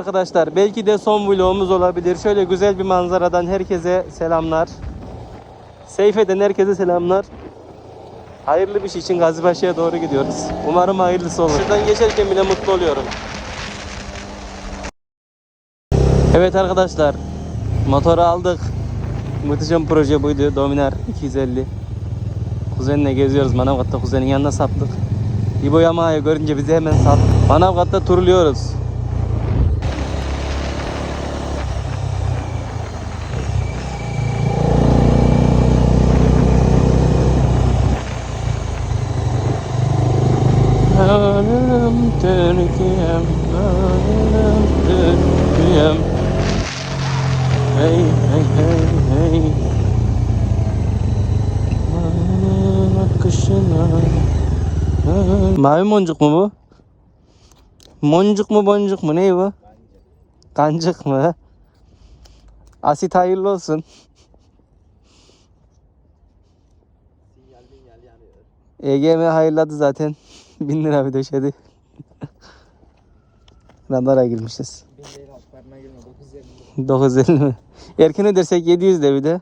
Arkadaşlar belki de son vlogumuz olabilir. Şöyle güzel bir manzaradan herkese selamlar. Seyfe'den herkese selamlar. Hayırlı bir şey için Gazipaşa'ya doğru gidiyoruz. Umarım hayırlısı olur. Şuradan geçerken bile mutlu oluyorum. Evet arkadaşlar. Motoru aldık. Muhteşem proje buydu. Dominar 250. Kuzenle geziyoruz. Manavgat'ta kuzenin yanına sattık. İbo Yamaha'yı görünce bizi hemen sattı. Manavgat'ta turluyoruz. Alem Türkiye'm, alem Türkiye'm. Hey hey hey hey. Mavi moncuk mu bu? Moncuk mu boncuk mu ne bu? Kancık mı? Asit hayırlı olsun. EGM hayırladı zaten. 1000 lira bir döşedi. Radara girmişiz. 950 mi? Erken ödersek 700 de bir de.